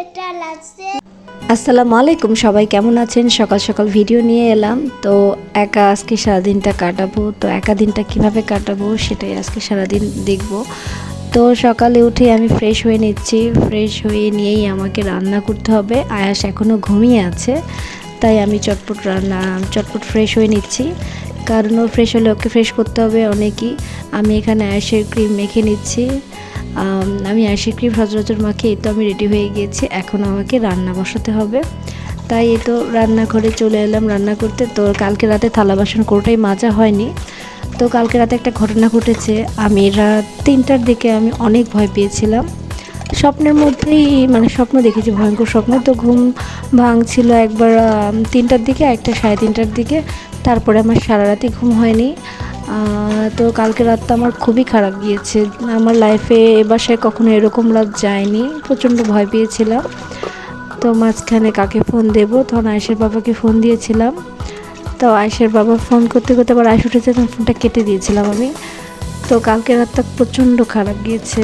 এটা লাগছে আসসালামু আলাইকুম, সবাই কেমন আছেন? সকাল সকাল ভিডিও নিয়ে এলাম। তো একা আজকে সারাদিনটা কাটাবো। তো একা দিনটা কীভাবে কাটাবো সেটাই আজকে সারাদিন দেখব। তো সকালে উঠে আমি ফ্রেশ হয়ে নিচ্ছি। ফ্রেশ হয়ে নিয়েই আমাকে রান্না করতে হবে। আয়াস এখনও ঘুমিয়ে আছে। তাই আমি চটপট রান্না, চটপট ফ্রেশ হয়ে নিচ্ছি। কারণ ফ্রেশ হলে ওকে ফ্রেশ করতে হবে অনেকই। আমি এখানে আয়াসের ক্রিম মেখে নিচ্ছি। আমি আইসি ক্রিম সচরাচর মাখে, এই তো আমি রেডি হয়ে গিয়েছি। এখন আমাকে রান্না বসাতে হবে। তাই এই তো রান্নাঘরে চলে এলাম রান্না করতে। তো কালকে রাতে থালা বাসন কোনোটাই মাজা হয়নি। তো কালকে রাতে একটা ঘটনা ঘটেছে। আমি রাত তিনটার দিকে আমি অনেক ভয় পেয়েছিলাম। স্বপ্নের মধ্যেই মানে স্বপ্ন দেখেছি, ভয়ঙ্কর স্বপ্ন। তো ঘুম ভাঙছিল একবার তিনটার দিকে, একটা সাড়ে তিনটার দিকে। তারপরে আমার সারা রাতে ঘুম হয়নি। তো কালকে রাতটা আমার খুবই খারাপ গিয়েছে। আমার লাইফে এ বাসায় কখনো এরকম রাত যায়নি। প্রচণ্ড ভয় পেয়েছিলাম। তো মাঝখানে কাকে ফোন দেব? তখন আয়েশের বাবাকে ফোন দিয়েছিলাম। তো আয়েশের বাবা ফোন করতে করতে আবার আয়েশ উঠেছে, তখন ফোনটা কেটে দিয়েছিলাম আমি। তো কালকে রাতটা প্রচণ্ড খারাপ গিয়েছে।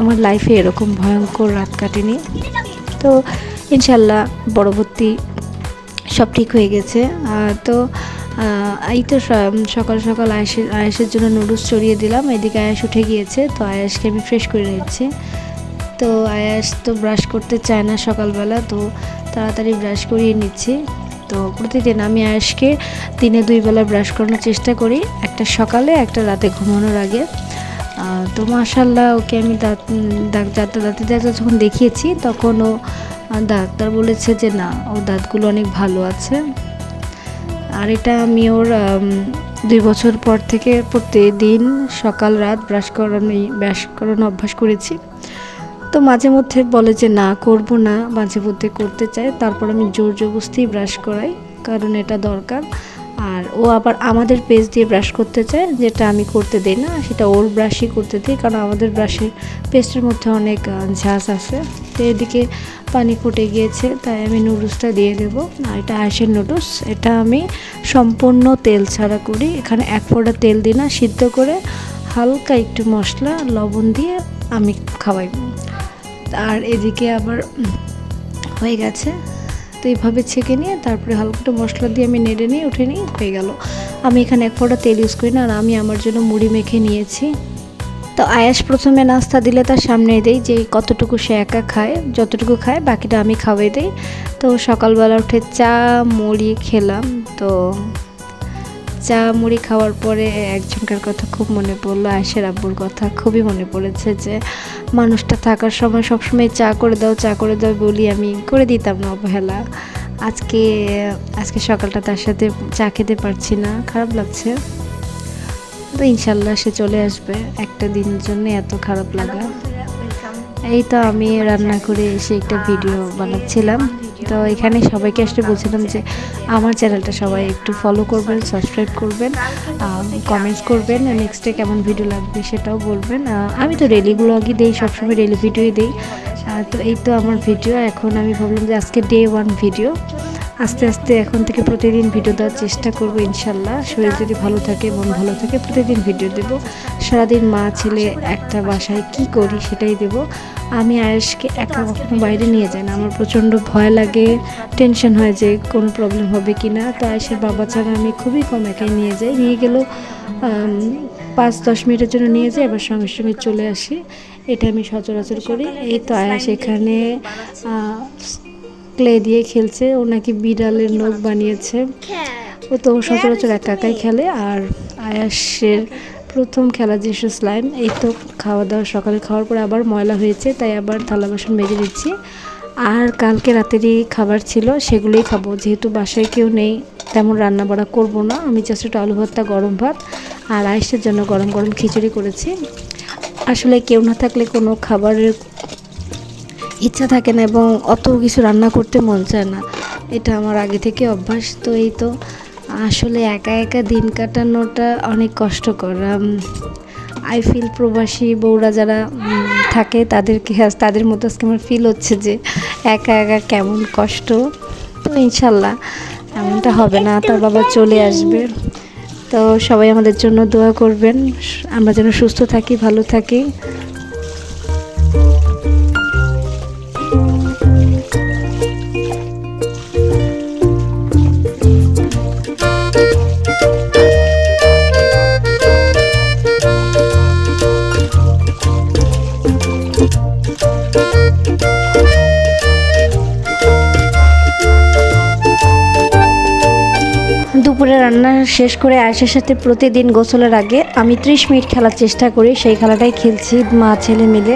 আমার লাইফে এরকম ভয়ঙ্কর রাত কাটেনি। তো ইনশাল্লাহ পরবর্তী সব ঠিক হয়ে গেছে। তো এই তো সকাল সকাল আয়েসের আয়েসের জন্য নুডলস চড়িয়ে দিলাম। এদিকে আয়াস উঠে গিয়েছে, তো আয়াসকে আমি ফ্রেশ করে নিচ্ছি। তো আয়াস তো ব্রাশ করতে চায় না সকালবেলা, তো তাড়াতাড়ি ব্রাশ করিয়ে নিচ্ছি। তো প্রতিদিন আমি আয়াসকে দিনে দুই বেলা ব্রাশ করানোর চেষ্টা করি, একটা সকালে, একটা রাতে ঘুমানোর আগে। তো মাশাল্লাহ ওকে আমি দাঁত দাঁত দাঁত দাঁতে দাঁতে যখন দেখিয়েছি, তখন ও ডাক্তার বলেছে যে না, ওর দাঁতগুলো অনেক ভালো আছে। আর এটা আমি ওর দুই বছর পর থেকে প্রতিদিন সকাল, রাত ব্রাশ করানো ব্রাশ করানো অভ্যাস করেছি। তো মাঝে মধ্যে বলে যে না, করব না, মাঝে মধ্যে করতে চায়। তারপর আমি জোর জবরদস্তি ব্রাশ করাই, কারণ এটা দরকার। ও আবার আমাদের পেজ দিয়ে ব্রাশ করতে চায়, যেটা আমি করতে দিই না, সেটা ওর ব্রাশই করতে দিই, কারণ আমাদের ব্রাশের পেস্টের মধ্যে অনেক ঝাঁস আছে। তো এদিকে পানি ফুটে গিয়েছে, তাই আমি নুডলসটা দিয়ে দেবো। আর এটা আয়েসের নুডলস এটা আমি সম্পূর্ণ তেল ছাড়া করি। এখানে এক ফোঁটা তেল দিই না, সিদ্ধ করে হালকা একটু মশলা, লবণ দিয়ে আমি খাওয়াই। আর এদিকে আবার হয়ে গেছে তো এইভাবে ছেঁকে নিয়ে তারপরে হালকা একটু মশলা দিয়ে আমি নেড়ে নিয়ে উঠে নিই, হয়ে গেল। আমি এখানে এক ফোঁটা তেল ইউজ করি না, আর আমি আমার জন্য মুড়ি মেখে নিয়েছি। তো আয়াস প্রথমে নাস্তা দিলে তার সামনে দেই যে কতটুকু সে একা খায়, যতটুকু খায় বাকিটা আমি খাওয়াই দিই। তো সকালবেলা উঠে চা, মুড়ি খেলাম, তো চা মুড়ি খাওয়ার পরে একজনকার কথা খুব মনে পড়ল আয়েশের আব্বুর কথা খুবই মনে পড়েছে যে মানুষটা থাকার সময় সবসময় চা করে দাও চা করে দাও বলি আমি করে দিতাম না অবহেলা। আজকে আজকে সকালটা তার সাথে চা খেতে পারছি না খারাপ লাগছে। তো ইনশাল্লাহ সে চলে আসবে একটা দিনের জন্য এত খারাপ লাগা। এই তো আমি রান্না করে এসে একটা ভিডিও বানাচ্ছিলাম। তো এখানে সবাইকে আসলে বলছিলাম যে আমার চ্যানেলটা সবাই একটু ফলো করবেন সাবস্ক্রাইব করবেন কমেন্টস করবেন নেক্সটে কেমন ভিডিও লাগবে সেটাও বলবেন। আমি তো রেলিগুলো ব্লগই দিই, সবসময় রেলি ভিডিওই দিই। তো এই তো আমার ভিডিও এখন আমি ভাবলাম যে আজকে ডে ওয়ান ভিডিও আস্তে আস্তে এখন থেকে প্রতিদিন ভিডিও দেওয়ার চেষ্টা করব ইনশাল্লাহ। শরীর যদি ভালো থাকে, মন ভালো থাকে, প্রতিদিন ভিডিও দেব। সারাদিন মা, ছেলে একটা বাসায় কি করি সেটাই দেব। আমি আয়েশকে একা কখনো বাইরে নিয়ে যাই না। আমার প্রচণ্ড ভয় লাগে টেনশন হয় যে কোনো প্রবলেম হবে কি না তো আয়েশের বাবা ছাড়া আমি খুবই কম একাই নিয়ে যাই। নিয়ে গেলেও পাঁচ, দশ মিনিটের জন্য নিয়ে যাই, আবার সঙ্গে সঙ্গে চলে আসি। এটা আমি সচরাচর করি। এই তো আয়াস এখানে ক্লে দিয়ে খেলছে। ও নাকি বিড়ালের নখ বানিয়েছে। ও তো সচরাচর একা একাই খেলে। আর আয়াসের প্রথম খেলা যে স্লাইম এই তো খাওয়া দাওয়া সকালে খাওয়ার পরে আবার ময়লা হয়েছে তাই আবার থালা বাসন মেজে দিচ্ছি। আর কালকে রাতেরই খাবার ছিল সেগুলোই খাব। যেহেতু বাসায় কেউ নেই তেমন রান্না বাড়া করব না। আমি জাস্ট একটু আলু ভর্তা গরম ভাত আর আয়েসের জন্য গরম গরম খিচুড়ি করেছি। আসলে কেউ না থাকলে কোনো খাবারের ইচ্ছা থাকে না এবং অত কিছু রান্না করতে মন চায় না। এটা আমার আগে থেকে অভ্যাস, তো এই তো। আসলে একা একা দিন কাটানোটা অনেক কষ্টকর। আই ফিল প্রবাসী বউরা যারা থাকে তাদেরকে, তাদের মতো আজকে আমার ফিল হচ্ছে যে একা একা কেমন কষ্ট। তো ইনশাল্লাহ, এমনটা হবে না, তার বাবা চলে আসবে। তো সবাই আমাদের জন্য দোয়া করবেন। আমরা যেন সুস্থ থাকি, ভালো থাকি। রান্না শেষ করে আয়েশের সাথে প্রতিদিন গোসলের আগে আমি ত্রিশ মিনিট খেলার চেষ্টা করি। সেই খেলাটাই খেলছি মা, ছেলে মিলে।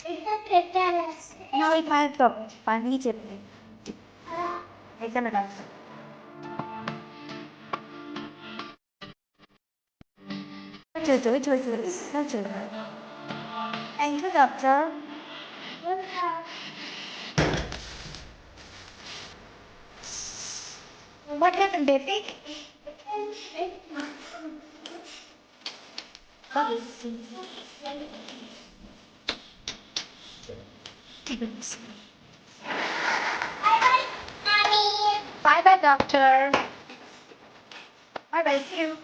এটা পেটে লাগছে না ওই পায়ের তো পায়ের নিচে এখানে লাগছে চল চল চল চল চল চল thank you doctor What happened, baby? Mommy. Bye bye, doctor. Bye bye, see you.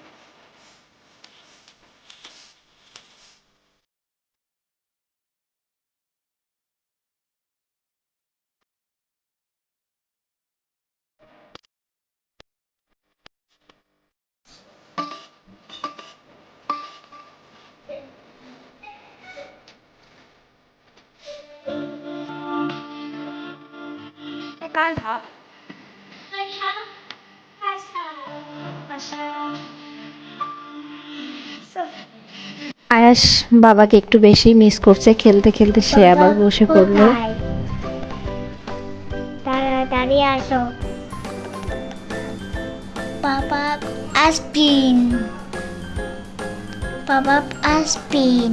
কাল ভাব আয়াস বাবাকে একটু বেশি মিস করছে। খেলতে খেলতে সে আবার বসে পড়ল? তাড়াতাড়ি আসো। বাবা আসপিন। বাবা আসপিন।